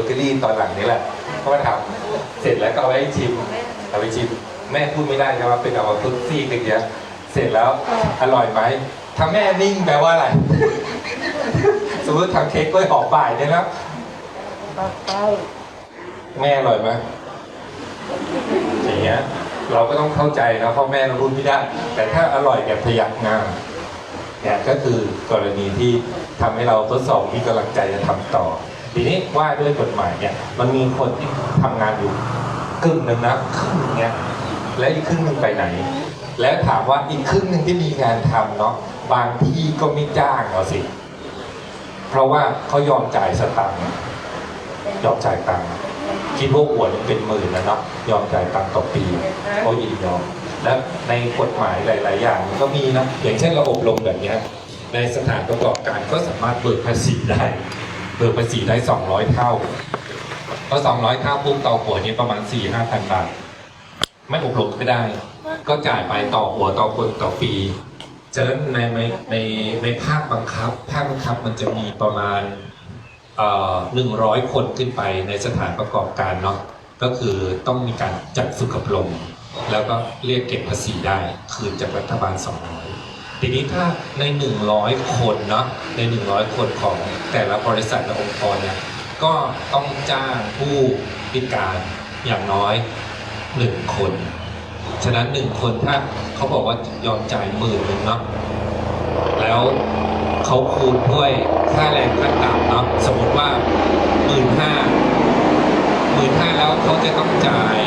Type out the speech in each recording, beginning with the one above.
บเกอรี่ตอนหลังนี่แหละเขามาทำเสร็จแล้วก็เอาไว้ให้ชิมเอาไปชิมแม่พูดไม่ได้ใช่ไหมเป็นเอามาพึ่งซี่กันเยอะเสร็จแล้วอร่อยไหมถ้าแม่นิ่งแปลว่าอะไร สมมติทำเค้กกล้วยหอมบ่ายเนี่ยนะไปแม่อร่อยไหมอย่างเงี้ยเราก็ต้องเข้าใจนะพราะแม่เราพูดไม่ได้ แต่ถ้าอร่อยแบบพยักหน้าเนี่ยก็คือกรณีที่ทำให้เราทดสอบมีกำลังใจจะทำต่อ ทีนี้ว่าด้วยกฎหมายเนี่ยมันมีคนที่ทำงานอยู่ครึ่งหนึ่งนะครึ่งเนี้ยและอีกครึ่งหนึ่งไปไหน แล้วถามว่าอีกครึ่งหนึ่งที่มีงานทำเนาะบางที่ก็ไม่จ้างเราสิ เพราะว่าเขายอมจ่ายสตังค์ยอมจ่ายตังค์คิดว่าหัวหนึงเป็นหมื่นแล้วเนาะยอมจ่ายตังค์ต่อปีเขายินยอมและในกฎหมายหลาย ๆ อย่างก็มีนะอย่างเช่นราอบรมแบบนี้ในสถานประกอบการก็สามารถเบิกภาษีได้ เบิกภาษีได้ 200 เท่าเพราะ200 เท่าปุ๊บต่อหัวนี้ประมาณ 4 5พันบาท ไม่อบรมไม่ได้ ก็จ่ายไปต่อหัวต่อคนต่อปีฉะนั้นในในในในภาคบังคับ ภาคบังคับมันจะมีประมาณหนึ่งร้อยคนขึ้นไปในสถานประกอบการเนาะก็คือต้องมีการจัดฝึกอบรมแล้วก็เรียกเก็บภาษีได้ คืนจากรัฐบาล200 ทีนี้ถ้าใน 100 คนเนาะใน 100 คนของแต่ละบริษัทและองค์กรเนี่ยก็ต้องจ้างผู้พิการอย่างน้อย 1 คน ฉะนั้นหนึ่งคนถ้าเขาบอกว่ายอมจ่ายหมื่นหนึ่งเนาะแล้วเขาคูณด้วยค่าแรงขั้นต่ำเนาะสมมติว่าหมื่นห้าหมื่นห้าแล้วเขาจะต้องจ่าย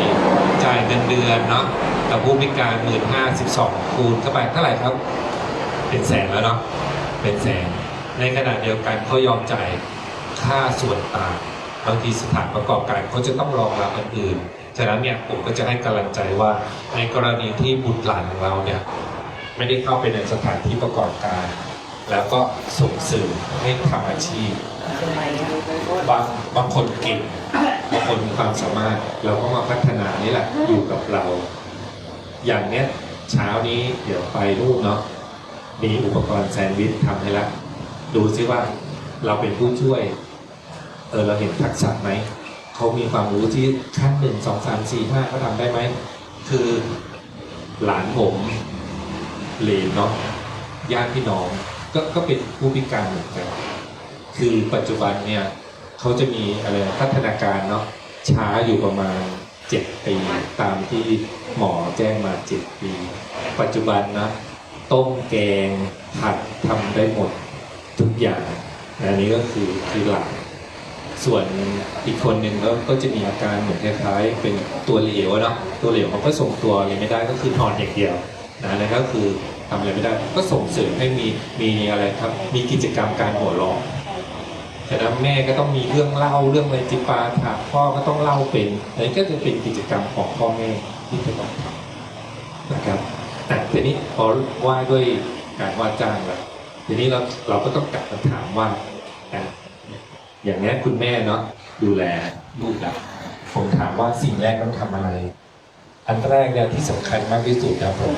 จ่ายเงินเดือนเนาะกับผู้พิการหมื่นห้าสิบสองคูณเข้าไปเท่าไหร่ครับ เป็นแสนแล้วเนาะเป็นแสน ในขณะเดียวกันเขายอมจ่ายค่าส่วนต่างบางทีสถานประกอบการเขาจะต้องรองรับอันอื่น ฉะนั้นเนี่ยผมก็จะให้กำลังใจว่าในกรณีที่บุตรหลานของเราเนี่ยไม่ได้เข้าไปในสถานที่ประกอบการ แล้วก็ส่งเสริมให้ทำอาชีพบางบางคนเก่งบางคนมีความสามารถเราก็มาพัฒนานี่แหละอยู่กับเรา อย่างเนี้ยเช้านี้เดี๋ยวไปรูปเนาะ มีอุปกรณ์แซนด์วิชทำให้ละดูซิว่าเราเป็นผู้ช่วยเออเราเห็นทักษะไหมเขามีความรู้ที่ขั้นหนึ่งสองสามสี่ห้าเขาทำได้ไหมคือหลานผมเหลนเนาะญาติพี่น้องก็ก็เป็นผู้พิการเหมือนกันคือปัจจุบันเนี่ยเขาจะมีอะไรพัฒนาการเนาะช้าอยู่ประมาณเจ็ดปีตามที่หมอแจ้งมาเจ็ดปี ปัจจุบันนะ ต้มแกงผัดทำได้หมดทุกอย่างอันนี้ก็คือคือหลักส่วนอีกคนหนึ่งก็ก็จะมีอาการเหมือนคล้ายๆ เป็นตัวเหลวเนาะตัวเหลวเขาก็ส่งตัวอะไรไม่ได้ก็คือนอนอย่างเดียวนะนั่นก็คือทำอะไรไม่ได้ ก็ส่งเสริมให้มีมีอะไรครับ มีกิจกรรมการหัวเราะแต่นั้นแม่ก็ต้องมีเรื่องเล่าเรื่องอะไรจิปาถามพ่อก็ต้องเล่าเป็นอันนี้ก็จะเป็นกิจกรรมของพ่อแม่ที่จะต้องทำนะครับ แต่ทีนี้พอว่าด้วยการว่าจ้างแล้วทีนี้เราเราก็ต้องกลับมาถามว่าอย่างนี้คุณแม่เนาะดูแลลูกหลานผมถามว่าสิ่งแรกต้องทำอะไร อันแรกเนี่ยที่สำคัญมากที่สุดนะผม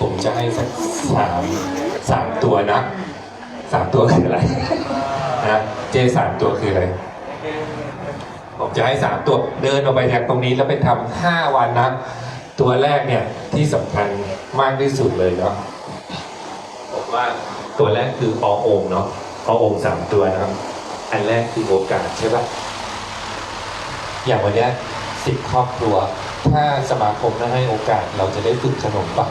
ผมจะให้สักสามสามตัวนะสามตัวคืออะไรนะเจสามตัวคืออะไร ผมจะให้สามตัวเดินออกไปจากตรงนี้แล้วไปทำห้าวันนะ ตัวแรกเนี่ยที่สำคัญ มากที่สุดเลยเนาะผมว่าตัวแรกคืออโอมเนาะอโอมสามตัวนะครับ อันแรกคือโอกาสใช่ปะอย่างวันเนี้สิบครอบครัว ถ้าสมาคมไม่ให้โอกาสเราจะได้ฝึกขนมปะ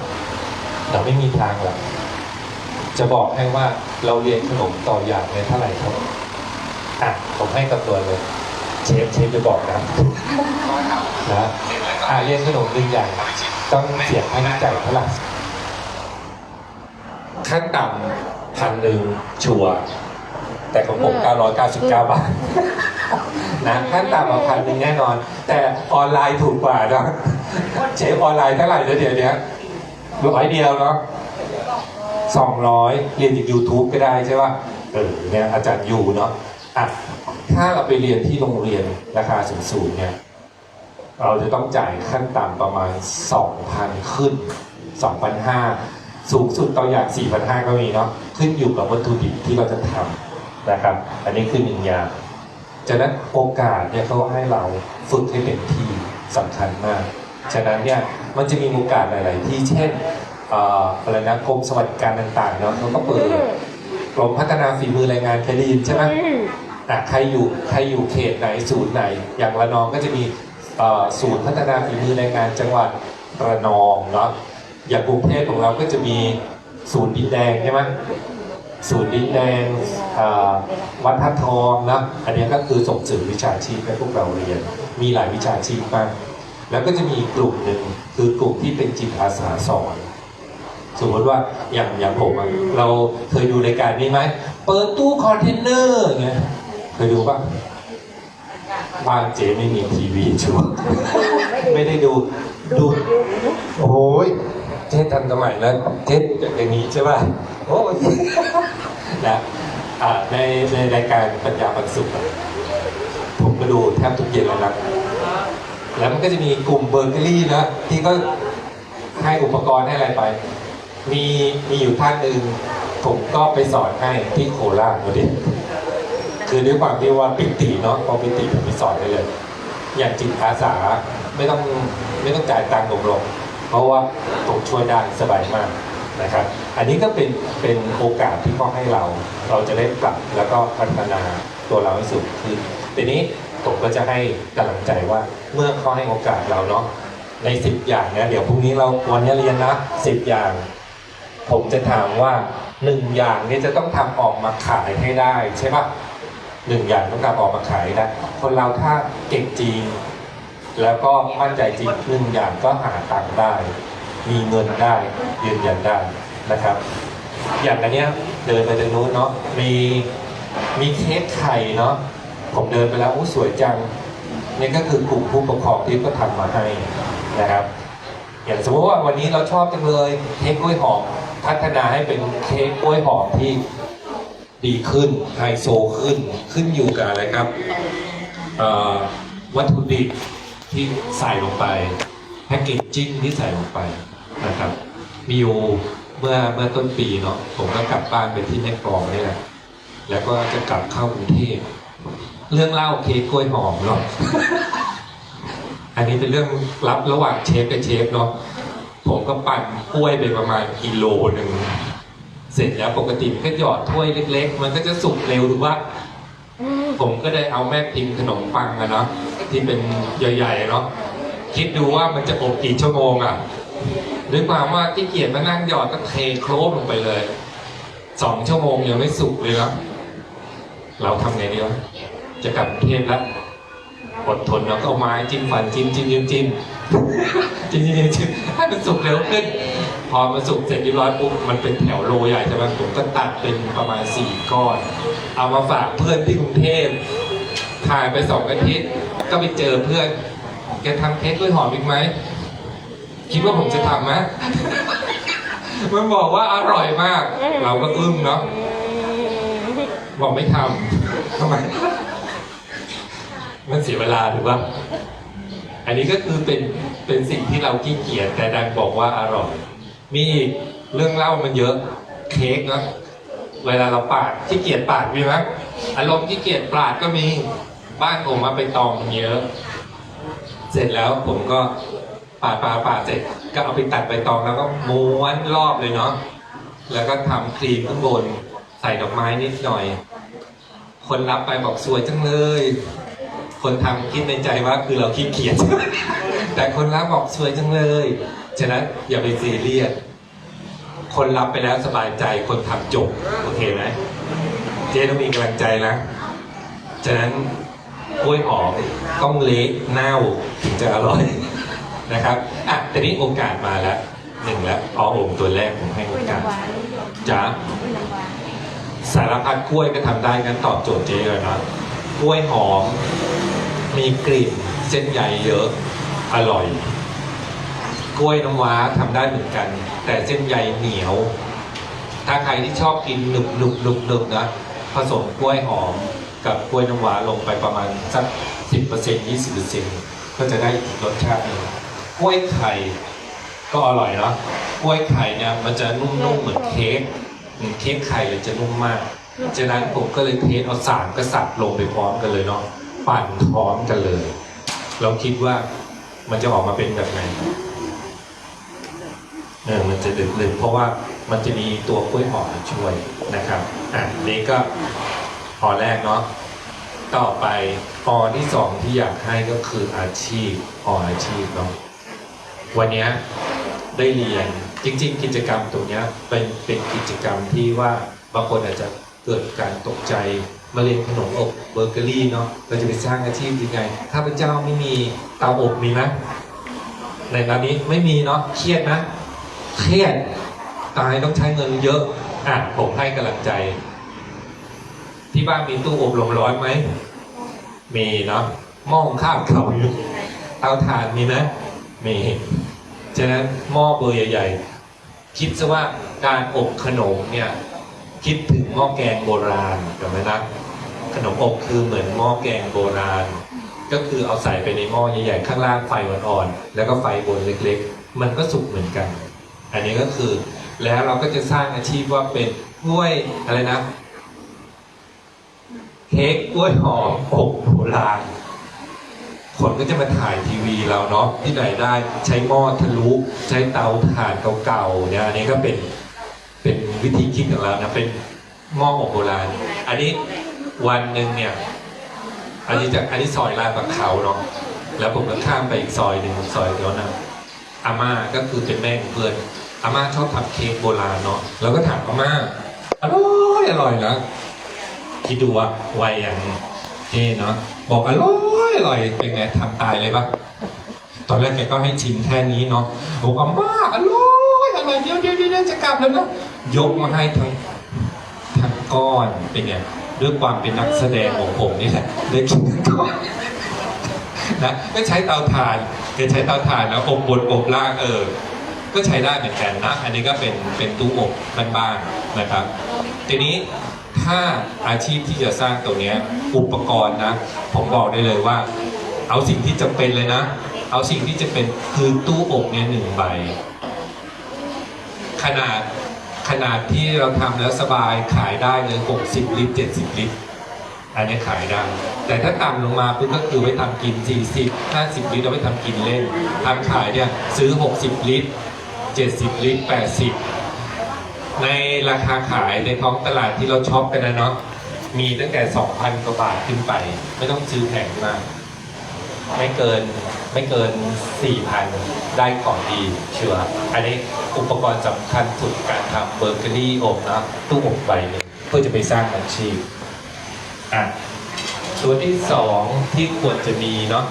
เราไม่มีทางหรอกจะบอกให้ว่าเราเรียนขนมต่ออย่างเนี่ยเท่าไหร่ครับอะผมให้กับตัวเลยเชฟเชฟจะบอกนะนะอะเรียนขนมหนึ่งอย่าง ต้องเสียค่าใช้จ่ายเท่าไหร่ขั้นต่ำพันหนึ่งชัวร์แต่ของผม 999 บาท นะขั้นต่ำมาพันหนึ่งแน่นอน แต่ออนไลน์ถูกกว่าเนอะเชฟออนไลน์เท่าไหร่แล้วเดี๋ยวนี้ร้อยเดียวเนาะสองร้อยเรียนจาก YouTube ก็ได้ใช่ป่ะเออเนี่ยอาจารย์อยู่เนาะอะถ้าเราไปเรียนที่โรงเรียนราคาสูงๆเนี่ย เราจะต้องจ่ายขั้นต่ำประมาณ 2,000 ขึ้น 2,500 สูงสุดต่ออย่าง 4,500 ก็มีเนาะขึ้นอยู่กับวัตถุดิบที่เราจะทำนะครับ อันนี้คือหนึ่งอย่างฉะนั้นโอกาสเนี่ยเขาให้เราฝึกให้เป็นที่สำคัญมาก ฉะนั้นเนี่ยมันจะมีโอกาสหลาย ๆ ที่เช่นเอ่ออะไรนะกรมสวัสดิการต่าง ๆ เนาะเขาก็เปิดกรมพัฒนาฝีมือแรงงานเคยได้ยินใช่ไหมอะใครอยู่ใครอยู่เขตไหนศูนย์ไหน อย่างระนองก็จะมีเอ่อ ศูนย์พัฒนาฝีมือแรงงานจังหวัดระนองเนาะอย่างกรุงเทพของเราก็จะมีศูนย์ดินแดงใช่ไหมศูนย์ดินแดงวัดทัดทองนะอันนี้ก็คือส่งเสริมวิชาชีพให้พวกเราเรียน มีหลายวิชาชีพมาก แล้วก็จะมีกลุ่มหนึ่งคือกลุ่มที่เป็นจิตอาสาสอนสมมติว่าอย่างอย่างผมเราเคยดูรายการนี้ไหมเปิดตู้คอนเทนเนอร์อย่างเงี้ยเคยดูปะ บ้านเจ๊ไม่มีทีวีชัวร์ไม่ได้ดูดูโอ้ยเจ๊ทันสมัยแล้วเจ๊อย่างนี้ใช่ป่ะโอ้ยนะอ่าในในรายการปัญญาบรรสุขอะผมก็ดูแทบทุกเย็นแล้วนะแล้วมันก็จะมีกลุ่มเบอร์เกอรี่นะที่ก็ให้อุปกรณ์ให้อะไรไป มีมีอยู่ท่านหนึ่งผมก็ไปสอนให้ที่โคราชวันนี้ คือด้วยความที่ว่าปิติเนาะพอปิติผมไปสอนได้เลย อย่างจิตอาสาไม่ต้องไม่ต้องจ่ายตังค์ผมหรอกเพราะว่าผมช่วยได้สบายมากนะครับ อันนี้ก็เป็นเป็นโอกาสที่เขาให้เรา เราจะได้ปรับแล้วก็พัฒนาตัวเราให้สูงขึ้นทีนี้ผมก็จะให้กำลังใจว่าเมื่อเขาให้โอกาสเราเนาะในสิบอย่างเนี่ยเดี๋ยวพรุ่งนี้เราวันนี้เรียนนะสิบอย่าง ผมจะถามว่าหนึ่งอย่างเนี่ยจะต้องทำออกมาขายให้ได้ใช่ปะ หนึ่งอย่างต้องทำออกมาขายได้คนเราถ้าเก่งจริง แล้วก็มั่นใจจริงหนึ่งอย่างก็หาตังค์ได้ มีเงินได้ยืนยันได้นะครับ อย่างอันเนี้ยเดินไปทางนู้นเนาะมีมีเค้กไข่เนาะผมเดินไปแล้วอู้สวยจังนี่ก็คือกลุ่มผู้ปกครองที่ก็ทำมาให้นะครับ อย่างสมมติว่าวันนี้เราชอบจังเลยเค้กกล้วยหอมพัฒนาให้เป็นเค้กกล้วยหอมที่ ดีขึ้นไฮโซขึ้นขึ้นอยู่กับอะไรครับวัตถุดิบที่ใส่ลงไปแพคเกจจิ้งที่ใส่ลงไปนะครับ มีอยู่เมื่อเมื่อต้นปีเนาะผมก็กลับบ้านไปที่แม่กลองนี่แหละแล้วก็จะกลับเข้ากรุงเทพเรื่องเล่าเค้กกล้วยหอมเนาะอันนี้เป็นเรื่องลับระหว่างเชฟกับเชฟเนาะผมก็ปั่นกล้วยไปประมาณกิโลหนึ่ง เสร็จแล้วปกติมันก็หยอดถ้วยเล็ก ๆ มันก็จะสุกเร็วถูกปะผมก็ได้เอาแม่พิมพ์ขนมปังอะเนาะที่เป็นใหญ่ๆเนาะคิดดูว่ามันจะอบกี่ชั่วโมงอะด้วยความว่าที่เกียจมานั่งหยอดก็เทโครมลงไปเลยสองชั่วโมงยังไม่สุกเลยเนาะเราทำไงดีวะจะกลับกรุงเทพแล้ว อดทนแล้วก็เอาไม้จิ้มฟันจิ้มจิ้มจิ้มจิ้มจิ้มจิ้มจิ้มให้มันสุกเร็วขึ้น พอมันสุกเสร็จเรียบร้อยปุ๊บมันเป็นแถวโลใหญ่ใช่ไหมผมก็ตัดเป็นประมาณสี่ก้อน เอามาฝากเพื่อนที่กรุงเทพถ่ายไปสองอาทิตย์ก็ไปเจอเพื่อนแกทำเค้กกล้วยหอมอีกไหมคิดว่าผมจะทำไหมมันบอกว่าอร่อยมาก เราก็อึ้งเนาะบอกไม่ทำทำไม มันเสียเวลาถูกป่ะอันนี้ก็คือเป็นเป็นสิ่งที่เราขี้เกียจแต่ดันบอกว่าอร่อย มีเรื่องเล่ามันเยอะเค้กเนะเวลาเราปาดขี้เกียจปาดมีไหมอารมณ์ขี้เกียจปาดก็มีบ้านผมมาไปตองเยอะ เสร็จแล้วผมก็ปาดปาดปาดเสร็จก็เอาไปตัดใบตองแล้วก็ม้วนรอบเลยเนาะแล้วก็ทำครีมข้างบนใส่ดอกไม้นิดหน่อย คนรับไปบอกสวยจังเลย คนทำคิดในใจว่าคือเราขี้เกียจแต่คนรับบอกสวยจังเลย ฉะนั้นอย่าไปซีเรียสคนรับไปแล้วสบายใจคนทำจบโอเคไหมเจ๊ต้องมีกำลังใจนะฉะนั้นกล้วยหอมต้องเละเน่าถึงจะอร่อยนะครับอะแต่นี้โอกาสมาแล้วหนึ่งแล้วพอโอ่งตัวแรกผมให้โอกาสจ้าสารพัดกล้วยก็ทำได้งั้นตอบโจทย์เจ๊เลยนะ กล้วยหอม มีกลิ่นเส้นใยเยอะ อร่อย กล้วยน้ำว้าทำได้เหมือนกัน แต่เส้นใยเหนียว ถ้าใครที่ชอบกินหนึบหนึบหนึบหนึบนะผสมกล้วยหอมกับกล้วยน้ำว้าลงไปประมาณสักสิบเปอร์เซ็นต์ยี่สิบเปอร์เซ็นต์ก็จะได้อีกรสชาติหนึ่งกล้วยไข่ก็อร่อยเนาะกล้วยไข่เนี่ยมันจะนุ่มๆเหมือนเค้กเหมือนเค้กไข่เลยจะนุ่มมาก ฉะนั้นผมก็เลยเทสเอาสามกษัตริย์ลงไปพร้อมกันเลยเนาะปั่นพร้อมกันเลย เราคิดว่ามันจะออกมาเป็นแบบไหนเออมันจะดึกๆเพราะว่ามันจะมีตัวกล้วยหอมช่วยนะครับอะนี่ก็ออแรกเนาะต่อไปออที่สองที่อยากให้ก็คืออาชีพออาชีพเนาะวันนี้ได้เรียนจริง ๆ กิจกรรมตรงเนี้ยเป็นเป็นกิจกรรมที่ว่าบางคนอาจจะ เกิดการตกใจมาเรียนขนมอบเบเกอรี่เนาะเราจะไปสร้างอาชีพยังไงข้าพเจ้าไม่มีเตาอบมีไหมในตอนนี้ไม่มีเนาะเครียดนะเครียดตายต้องใช้เงินเยอะอะผมให้กำลังใจ ที่บ้านมีตู้อบลมร้อนไหมมีเนาะหม้อข้าวเก่าอยู่เตาถ่านมีไหมมีฉะนั้นหม้อเบอร์ใหญ่ ๆ คิดซะว่าการอบขนมเนี่ย คิดถึงหม้อแกงโบราณถูกไหมนะขนมอบคือเหมือนหม้อแกงโบราณ ก็คือเอาใส่ไปในหม้อใหญ่ๆข้างล่างไฟอ่อนๆแล้วก็ไฟบนเล็กๆ มันก็สุกเหมือนกัน อันนี้ก็คือแล้วเราก็จะสร้างอาชีพว่าเป็นกล้วยอะไรนะเค้กกล้วยหอมอบโบราณคนก็จะมาถ่ายทีวีเราเนาะที่ไหนได้ใช้หม้อทะลุใช้เตาถ่านเก่าๆเนี่ยอันนี้ก็เป็น เป็นวิธีคิดของเรานะเป็นหม้ออบโบราณ อันนี้วันหนึ่งเนี่ย อันนี้จากอันนี้ซอยลาดบักเขาเนาะแล้วผมก็ข้ามไปอีกซอยหนึ่งซอยเดียวนะอาม่าก็คือเป็นแม่ของเพื่อนอาม่าชอบทำเค้กโบราณเนาะเราก็ถามอาม่าอร่อยอร่อยนะคิดดูว่าวัยอย่างเท่เนาะบอกอร่อยอร่อยเป็นไงทำตายเลยปะตอนแรกแกก็ให้ชิมแค่นี้เนาะบอกอาม่าอร่อยอร่อยเดี๋ยวเดี๋ยวเดี๋ยวจะกลับแล้วนะ ยกมาให้ทั้งทั้งก้อนเป็นไงด้วยความเป็นนักแสดงของผมนี่แหละได้กินทั้งก้อนนะก็ใช้เตาถ่านก็ใช้เตาถ่านแล้วอบบนอบล่างเออ ก็ใช้ได้เหมือนกันนะ อันนี้ก็เป็นเป็นตู้อบบ้านๆนะครับ ทีนี้ถ้าอาชีพที่จะสร้างตัวเนี้ยอุปกรณ์นะ ผมบอกได้เลยว่า เอาสิ่งที่จำเป็นเลยนะ เอาสิ่งที่จะเป็นคือตู้อบเนี่ยหนึ่งใบ ขนาด ขนาดที่เราทำแล้วสบายขายได้เลย 60 ลิตร 70 ลิตร อันนี้ขายได้ แต่ถ้าต่ำลงมาปุ๊บก็คือไว้ทำกิน 40 50 ลิตรเอาไว้ทำกินเล่นทำขายเนี่ยซื้อ 60 ลิตร 70 ลิตร 80 ในราคาขายในท้องตลาดที่เราช็อปกันนะเนาะมีตั้งแต่ 2,000 กว่าบาทขึ้นไป ไม่ต้องซื้อแพงมากไม่เกินไม่เกิน 4,000 ได้ของดีเชื่ออันนี้ อุปกรณ์สำคัญสุดการทำเบเกอรี่อบนะตู้อบใบหนึงเพื่อจะไปสร้างอาชีพอะตัวที่สองที่ควรจะมีเนาะ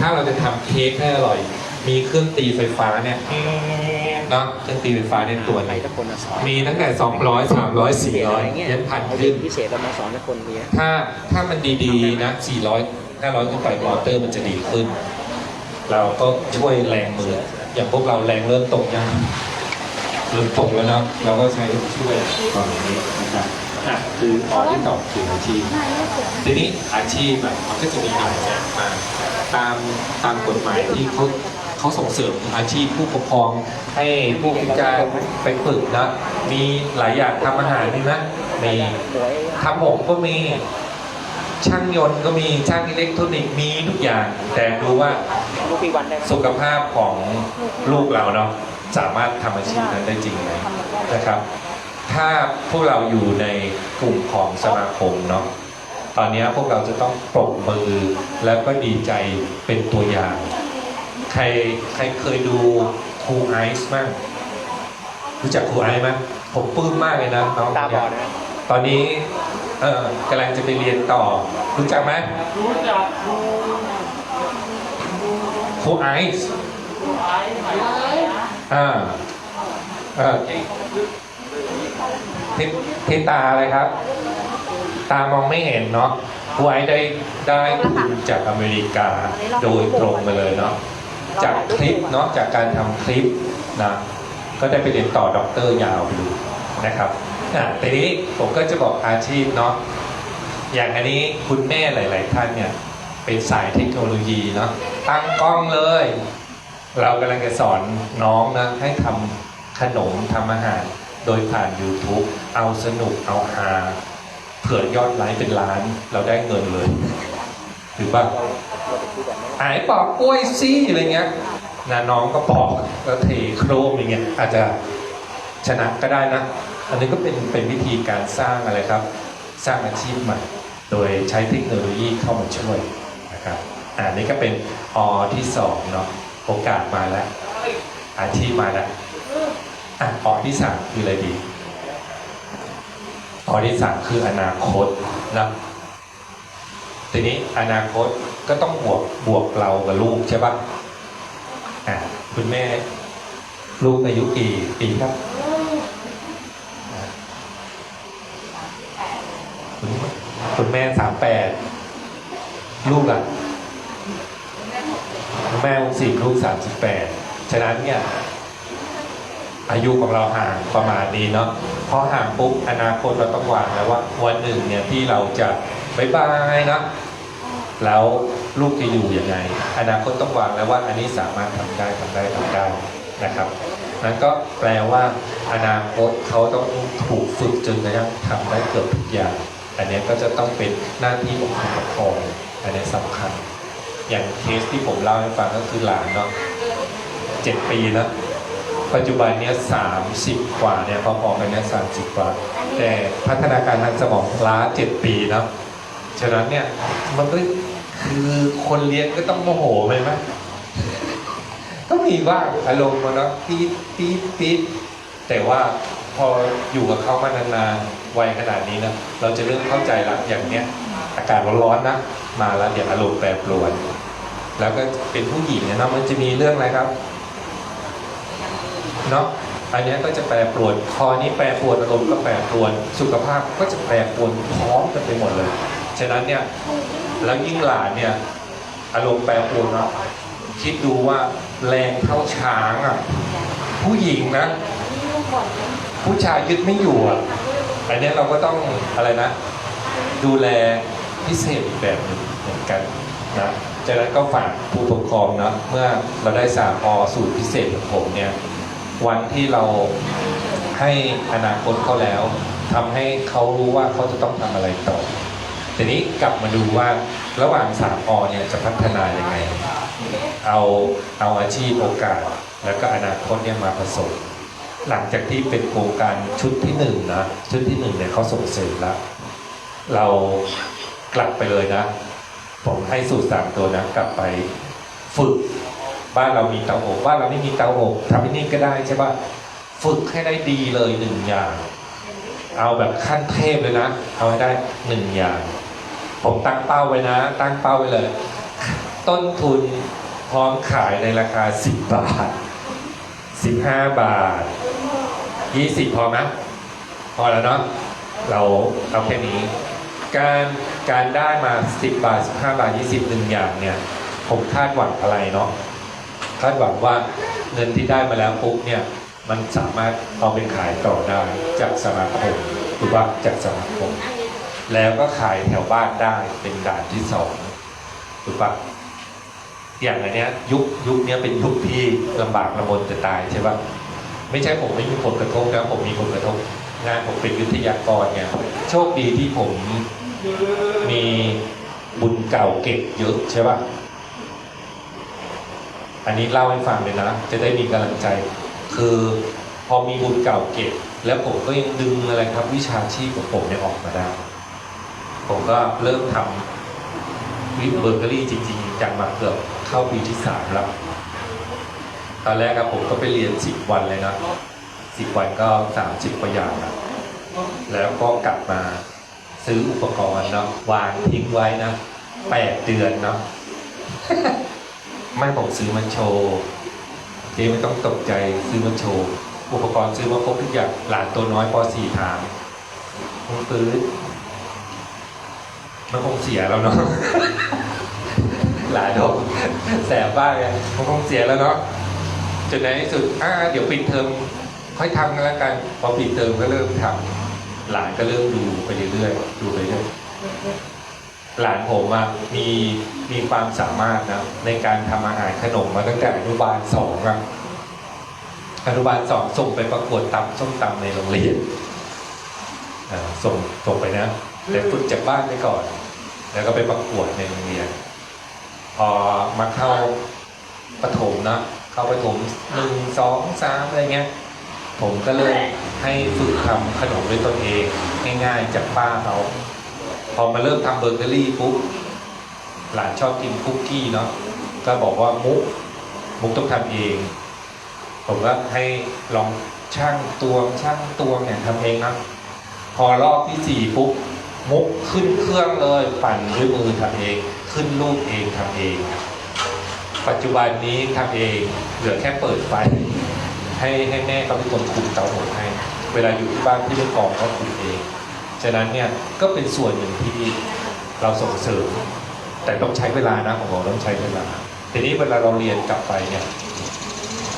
ถ้าเราจะทำเค้กให้อร่อย มีเครื่องตีไฟฟ้าเนี่ยเนาะเครื่องตีไฟฟ้าในตัวไหนถ้าคนมาสอนมีตั้งแต่ 200 300 400ยันพันเขาเรีขึ้ยนนพิเศษเรามาสอนให้คนเนี้ยถ้าถ้ามันดีๆนะ 400 500ขึ้นไปมอเตอร์มันจะดีขึ้น เราก็ช่วยแรงมือ อย่างพวกเราแรงเริ่มตกยังเริ่มตกแล้วนะเราก็ใช้ช่วยตอนนี้นะครับอะคือออที่ตอบคืออาชีพทีนี้อาชีพอะมันก็จะมีหลายแบบมาตามตามกฎหมายที่เขาเขาส่งเสริมอาชีพผู้ปกครองให้ผู้พิการไปฝึกนะมีหลายอย่างทำอาหารนี่นะมีทำผมก็มีช่างยนต์ก็มีช่างอิเล็กทรอนิกส์มีทุกอย่าง แต่ดูว่า ลูกพี่วันได้ไหม สุขภาพของลูกเราเนาะสามารถทำอาชีพนั้นได้จริงไหมนะครับ ถ้าพวกเราอยู่ในกลุ่มของสมาคมเนาะตอนนี้พวกเราจะต้องปรบมือแล้วก็ดีใจเป็นตัวอย่าง ใครใครเคยดูครูไอซ์บ้างรู้จักครูไอซ์ไหมผมปลื้มมากเลยนะน้องตาคนบเนี้อยดนะ ตอนนี้เออกำลังจะไปเรียนต่อ รู้จักไหมรู้จัก ครูไอซ์อ่าเออที่ที่ตาอะไรครับ ตามองไม่เห็นเนาะครูไอซ์ได้ได้ทุนจากอเมริกาโดยตรงมาเลยเนาะจากคลิปเนาะจากการทำคลิปนะก็ได้ไปเรียนต่อด็อกเตอร์ยาวไปดูนะครับอะทีนี้ผมก็จะบอกอาชีพเนาะอย่างอันนี้คุณแม่หลาย ๆ ท่านเนี่ย เป็นสายเทคโนโลยีเนาะตั้งกล้องเลย เรากำลังจะสอนน้องนะให้ทำขนมทำอาหาร โดยผ่าน YouTube เอาสนุกเอาฮาเผื่อยอดไลค์เป็นล้านเราได้เงินเลยหรือว่าเราเราไปคุยกันไม่ได้ไอ้ปอกกล้วยซี่อะไรเงี้ยนะน้องก็ปอกแล้วเทโครมอย่างเงี้ยอาจจะชนะก็ได้นะ อันนี้ก็เป็นเป็นวิธีการสร้างอะไรครับ สร้างอาชีพใหม่ โดยใช้เทคโนโลยีเข้ามาช่วย นะครับอ่านี่ก็เป็นอที่สองเนาะโอกาสมาแล้ว อาชีพมาแล้วอะอที่สามคืออะไรดีอที่สามคืออนาคตนะทีนี้อนาคตก็ต้องบวกบวกเรากับลูกใช่ปะอะคุณแม่ลูกอายุกี่ปีครับคุณแม่สามแปดลูกอะ แม่หกสิบลูกสามสิบแปดฉะนั้นเนี่ยอายุของเราห่างประมาณนี้เนาะพอห่างปุ๊บอนาคตเราต้องวางแล้วว่าวันหนึ่งเนี่ยที่เราจะบายบายนะแล้วลูกจะอยู่ยังไง อนาคตต้องวางแล้วว่าอันนี้สามารถทำได้ทำได้ทำได้นะครับนั้นก็แปลว่า อนาคตเขาต้องถูกฝึกจนกระทั่งทำได้เกือบทุกอย่าง อันนี้ก็จะต้องเป็นหน้าที่ของผู้ปกครองอันนี้ยสำคัญ อย่างเคสที่ผมเล่าให้ฟังก็คือหลานเนาะเจ็ดปีแล้ว ปัจจุบันเนี้ยสามสิบกว่าเนี่ยพอๆกันเนี่ยสามสิบกว่า แต่พัฒนาการทางสมองล้าเจ็ดปีเนาะฉะนั้นเนี่ยมันก็คือคนเลี้ยงก็ต้องโมโหไปไหมก็มีว่างอารมณ์มันเนาะปี๊ดปี๊ดปี๊ดแต่ว่าพออยู่กับเขามานานๆวัยขนาดนี้นะเราจะเริ่มเข้าใจละอย่างเนี้ย อากาศร้อนๆนะมาแล้วเดี๋ยวอารมณ์แปรปรวน แล้วก็เป็นผู้หญิงเนี่ยนาะมันจะมีเรื่องอะไรครับเนาะอันนี้ก็จะแปรปรวนคอนี้แปรปรวนอารมณ์ก็แปรปรวน สุขภาพก็จะแปรปรวนพร้อมกันไปหมดเลย ฉะนั้นเนี่ยแล้วยิ่งหลานเนี่ยอารมณ์แปรปรวนเนาะคิดดูว่าแรงเท่าช้างอะผู้หญิงนะ ผู้ชายยึดไม่อยู่อะอันนี้เราก็ต้องอะไรนะ ดูแล พิเศษอีกแบบหนึ่งเหมือนกันนะจากนั้นก็ฝากผู้ปกครองนะเมื่อเราได้สามอสูตรพิเศษของผมเนี่ยวันที่เราให้อนาคตเขาแล้วทำให้เขารู้ว่าเขาจะต้องทำอะไรต่อทีนี้กลับมาดูว่าระหว่างสามอเนี่ยจะพัฒนายังไง เอาเอาอาชีพโอกาส แล้วก็อนาคตเนี่ยมาผสมหลังจากที่เป็นโครงการชุดที่หนึ่งนะชุดที่หนึ่งเนี่ยเขาส่งเสริมแล้วเรา กลับไปเลยนะ ผมให้สูตรสามตัวนะกลับไปฝึก บ้านเรามีเตาอบบ้านเราไม่มีเตาอบทำที่นี่ก็ได้ใช่ปะฝึกให้ได้ดีเลยหนึ่งอย่าง เอาแบบขั้นเทพเลยนะ เอาให้ได้หนึ่งอย่าง ผมตั้งเป้าไว้นะ ตั้งเป้าไว้เลย ต้นทุนพร้อมขายในราคา10บบาท15บห้าบาท20พอไหมพอแล้วเนาะเราเอาแค่นี้ การ การได้มา 10 บาท 15 บาท 20หนึ่งอย่างเนี่ยผมคาดหวังอะไรเนาะคาดหวังว่าเงินที่ได้มาแล้วปุ๊บเนี่ยมันสามารถเอาไปขายต่อได้จากสมาคมหรือว่าจากสมาคมแล้วก็ขายแถวบ้านได้เป็นด่านที่สองถูกปะอย่างอันเนี้ยยุคยุคเนี้ยเป็นยุคที่ลำบากลำบนจะตายใช่ปะไม่ใช่ผมไม่มีผลกระทบนะผมมีผลกระทบงานผมเป็นวิทยากรเนี่ยโชคดีที่ผม มีบุญเก่าเก็บเยอะใช่ปะอันนี้เล่าให้ฟังเลยนะ จะได้มีกำลังใจ คือพอมีบุญเก่าเก็บ แล้วผมก็ยังดึงอะไรครับ วิชาชีพของผมเนี่ยออกมาได้ ผมก็เริ่มทำวิเบอร์เกอรี่จริงๆจังมาเกือบเข้าปีที่สามแล้วตอนแรกครับผมก็ไปเรียนสิบวันเลยนะสิบวันก็สามสิบกว่าอย่างนะแล้วก็กลับมา ซื้ออุปกรณ์เนาะวางทิ้งไว้นะแปดเดือนเนาะไม่ผมซื้อมันโชว์เจ๊ไม่ต้องตกใจซื้อมันโชว์อุปกรณ์ซื้อมาครบทุกอย่างหลานตัวน้อยป .4 ถามมึงปืนมันคงเสียแล้วเนาะหลานบอกแสบบ้ากเลยมันคงเสียแล้วเนาะจนในที่สุดอ่าเดี๋ยวปิดเทอมค่อยทำกันแล้วกัน พอปิดเทอมก็เริ่มทำ หลานก็เริ่มดูไปเรื่อยๆดูไปเรื่อยหลานผมอะมีมีความสามารถนะในการทำอาหารขนมมาตั้งแต่อนุบาลสองอะอนุบาลสองส่งไปประกวดตำส้มตำในโรงเรียนส่งส่งไปนะแต่ฝึกจากบ้านไปก่อน แล้วก็ไปประกวดในโรงเรียนพอมาเข้าประถมนะเข้าประถมหนึ่งสองสามอะไรเงี้ย ผมก็เลยให้ฝึกทำขนมด้วยตนเองง่ายๆจากป้าเขาพอมาเริ่มทำเบเกอรี่ปุ๊บหลานชอบกินคุกกี้เนาะก็บอกว่ามุกมุกต้องทำเอง ผมก็ให้ลองช่างตวงช่างตวงเนี่ยทำเองนะพอรอบที่สี่ปุ๊บมุกขึ้นเครื่องเลย ปั่นด้วยมือทำเอง ขึ้นรูปเองทำเอง ปัจจุบันนี้ทำเองเหลือแค่เปิดไฟ ให้ให้แม่เขาเป็นคนคุมเตาอบให้ เวลาอยู่ที่บ้านที่ไม่กองก็คุมเอง ฉะนั้นเนี่ยก็เป็นส่วนหนึ่งที่เราส่งเสริม แต่ต้องใช้เวลานะผมบอกต้องใช้เวลา ทีนี้เวลาเราเรียนกลับไปเนี่ย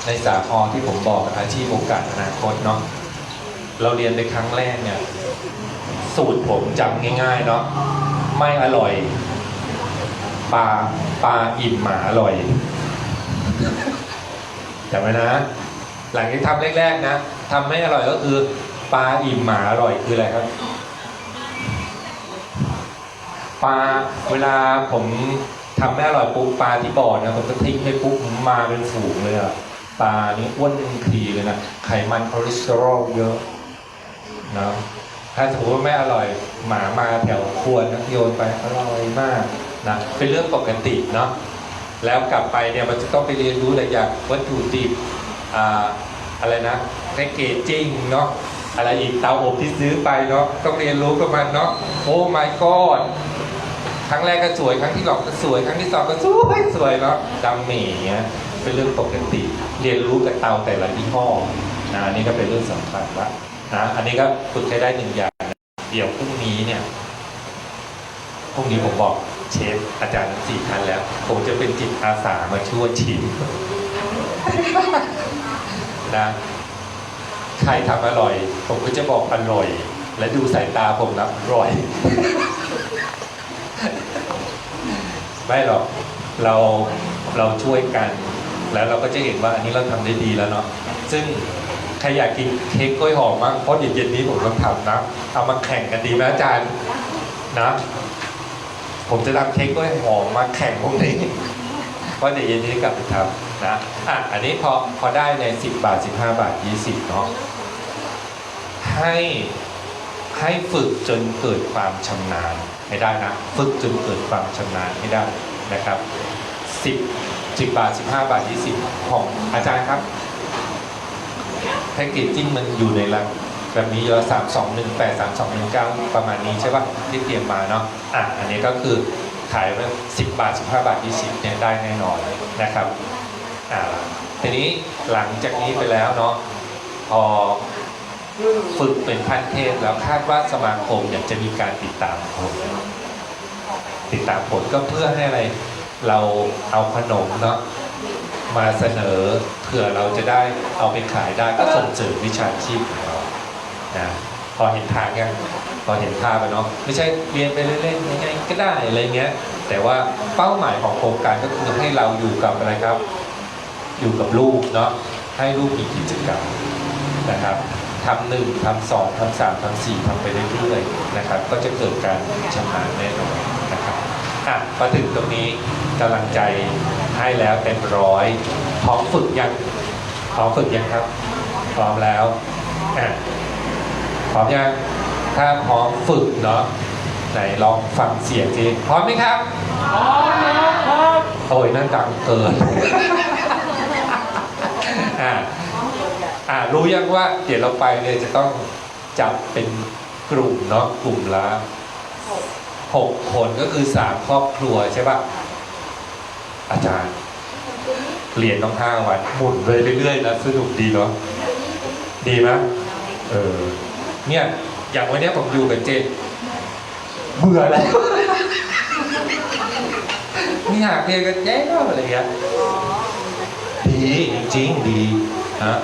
ในสาครที่ผมบอกอาชีพโอกาสอนาคตเนาะเราเรียนในครั้งแรกเนี่ยสูตรผมจำง่ายๆเนาะไม่อร่อยปลาปลาอิ่มหมาอร่อยจำไว้นะ หลังจากทำแรกๆนะทำไม่อร่อยก็คือปลาอิ่มหมาอร่อยคืออะไรครับปลาเวลาผมทำไม่อร่อยปุ๊บปลาที่บ่อนะผมก็ทิ้งไปปุ๊บมาเป็นฝูงเลยอะปลานี่อ้วนเป็นทีเลยนะไขมันคอเลสเตอรอลเยอะนะถ้าสมมติว่าไม่อร่อยหมามาแถวครัวนักโยนไปอร่อยมากนะเป็นเรื่องปกติเนาะแล้วกลับไปเนี่ยมันจะต้องไปเรียนรู้หลายอย่างวัตถุดิบ อะไรนะแพคเกจจิ้งเนาะอะไรอีกเตาอบที่ซื้อไปเนาะต้องเรียนรู้กับมันเนาะโอ้ my god ครั้งแรกก็สวยครั้งที่สองก็สวยครั้งที่สองก็สวยสวยเนาะดำเหม่เงี้ยเป็นเรื่องปกติเรียนรู้กับเตาแต่ละยี่ห้อนะอันนี่ก็เป็นเรื่องสำคัญละนะอันนี้ก็ฝึกให้ได้หนึ่งอย่างเดี๋ยวพรุ่งนี้เนี่ยพรุ่งนี้ผมบอกเชฟอาจารย์สี่ท่านแล้ว ผมจะเป็นจิตอาสามาช่วยชิม นะใครทำอร่อย ผมก็จะบอกอร่อย และดูสายตาผมนะอร่อย ไม่หรอกเราเราช่วยกัน แล้วเราก็จะเห็นว่าอันนี้เราทำได้ดีแล้วเนาะซึ่งใครอยากกินเค้กกล้วยหอมมั้งเพราะเดี๋ยวเย็นนี้ผมต้องทำนะ เอามาแข่งกันดีไหมอาจารย์นะ ผมจะทำเค้กกล้วยหอมมาแข่งพวกนี้เพราะเดี๋ยวเย็นนี้กลับไปทำ นะอะอันนี้พอพอได้ใน 10 บาท 15 บาท 20เนาะให้ให้ฝึกจนเกิดความชำนาญให้ได้นะ ฝึกจนเกิดความชำนาญให้ได้นะครับ 10 10 บาท 15 บาท 20 ของอาจารย์ครับแพ็กเกจจิ้งมันอยู่ในรังแบบนี้เราสามสองหนึ่งแปดสามสองหนึ่งเก้าประมาณนี้ใช่ปะที่เตรียมมาเนาะอะอันนี้ก็คือขายไว้สิบบาทสิบห้าบาทยี่สิบเนี่ยได้แน่นอนนะครับ ทีนี้หลังจากนี้ไปแล้วเนาะพอฝึกเป็นพันเทศแล้วคาดว่าสมาคมอยากจะมีการติดตามผลติดตามผลก็เพื่อให้อะไรเราเอาขนมเนาะมาเสนอเผื่อเราจะได้เอาไปขายได้ก็ส่งเสริมวิชาชีพของเรานะพอเห็นทางยังพอเห็นภาพไปเนาะไม่ใช่เรียนไปเล่นๆยังไงก็ได้อะไรเงี้ย แต่ว่าเป้าหมายของโครงการก็คือให้เราอยู่กับอะไรครับ อยู่กับลูกเนาะให้ลูกมีกิจกรรมนะครับทำหนึ่งทำสองทำสามทำสี่ทำไปเรื่อยๆนะครับ ก็จะเกิดการชำนาญแน่นอนนะครับอะมาถึงตรงนี้กำลังใจให้แล้วเต็มร้อยพร้อมฝึกยังพร้อมฝึกยังครับ พร้อมแล้วอะพร้อมยังถ้าพร้อมฝึกเนาะไหนลองฟังเสียงสิพร้อมไหมครับพร้อมครับโอ้ยนั่นดังเกินอ่าอ่ารู้ยังว่าเดี๋ยวเราไปเนี่ยจะต้องจับเป็นกลุ่มเนาะกลุ่มละหกคนก็คือสามครอบครัวใช่ปะอาจารย์เรียนต้องห้าวันหมุนไปเรื่อยๆนะสนุกดีเนาะดีไหมเออเนี่ยอย่างวันเนี้ยผมอยู่กับเจนเบื่อแล้วไม่อยากเรียนกับเจ๊แล้วอะไรเงี้ย ดีจริงดีฮะ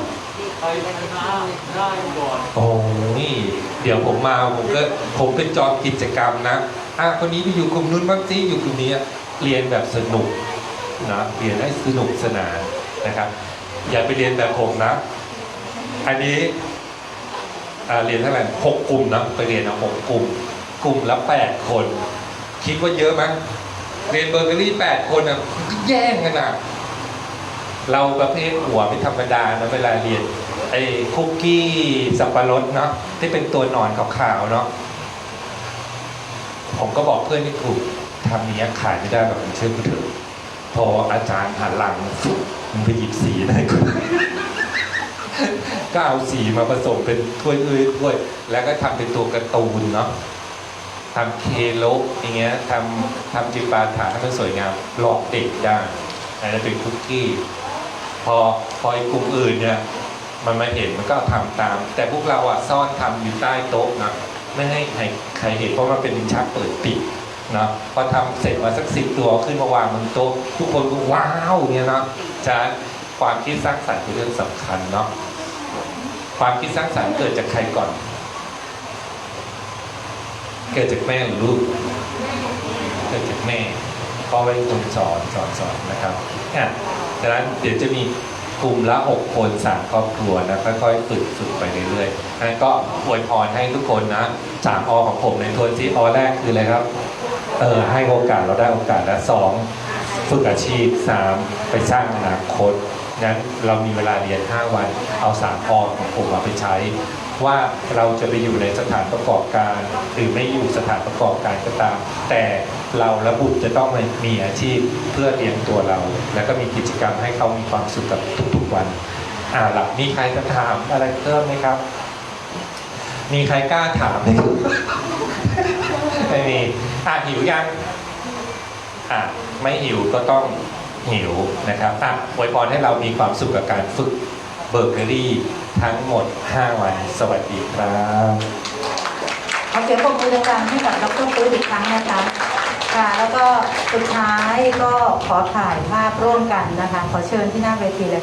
โอ้นี่เดี๋ยวผมมาผมก็ผมเป็นจอมกิจกรรมนะอะคนนี้ไปอยู่กลุ่มนู้นบ้างสิอยู่กลุ่มนี้เรียนแบบสนุกนะเรียนให้สนุกสนานนะครับ อย่าไปเรียนแบบผมนะ อันนี้เรียนเท่าไหร่หกกลุ่มนะไปเรียนนะหกกลุ่ม กลุ่มละแปดคน คิดว่าเยอะไหมเรียนเบเกอรี่แปดคนอะแย่งกันอะ เราประเภทหัวไม่ธรรมดานะเวลาเรียนไอ้คุกกี้สับปะรดเนาะที่เป็นตัวหนอนขาวๆเนาะผมก็บอกเพื่อนที่ถูกทำนี้ขายไม่ได้แบบผมเชื่อกูเถอพออาจารย์หันหลังมึงไปหยิบสีได้กูก็เอาสีมาผสมเป็นถ้วยเอ้ยถ้วย แล้วก็ทำเป็นตัวการ์ตูนเนาะทำเคโลกอย่างเงี้ยทำทำจิปาถาให้มันสวยงามหลอกเด็กได้อันนั้นเป็นคุกกี้ พอพอไอ้กลุ่มอื่นเนี่ยมันมาเห็นมันก็ทำตาม แต่พวกเราอะซ่อนทำอยู่ใต้โต๊ะนะไม่ให้ใครใครเห็นเพราะมันเป็นลิ้นชักเปิดปิดนะพอทำเสร็จมาสักสิบตัวขึ้นมาวางบนโต๊ะทุกคนก็ว้าวเนี่ยนาะจะความคิดสร้างสรรค์เป็นเรื่องสำคัญเนาะความคิดสร้างสรรค์เกิดจากใครก่อน เกิดจากแม่หรือลูกเกิดจากแม่พ่อเป็นคนสอนสอนสอนนะครับ อะดังนั้นเดี๋ยวจะมีกลุ่มละ 6 คนสามครอบครัวนะค่อยๆฝึกฝึกไปเรื่อยๆนั้นก็อวยพรให้ทุกคนนะสามอของผมในทวนที่อแรกคืออะไรครับ เออให้โอกาสเราได้โอกาสและสองฝึกอาชีพสามไปสร้างอนาคตงั้นเรามีเวลาเรียน 5 วัน เอาสามอของผมมาไปใช้ ว่าเราจะไปอยู่ในสถานประกอบการ หรือไม่อยู่สถานประกอบการก็ตาม แต่ เราและบุตรจะต้องมีอาชีพเพื่อเลี้ยงตัวเรา แล้วก็มีกิจกรรมให้เขามีความสุขกับทุกๆวันอ่าหลับมีใครจะถามอะไรเพิ่มไหมครับ มีใครกล้าถามไหมไม่มีอะหิวยังอะไม่หิวก็ต้องหิวนะครับอะอวยพรให้เรามีความสุขกับการฝึกเบเกอรี่ทั้งหมด 5 วัน สวัสดีครับ ขอเสียงปรบมือดังๆให้กับดรปื้ดอีกครั้งนะคะ ค่ะแล้วก็สุดท้ายก็ขอถ่ายภาพร่วมกันนะคะ ขอเชิญที่หน้าเวทีเลย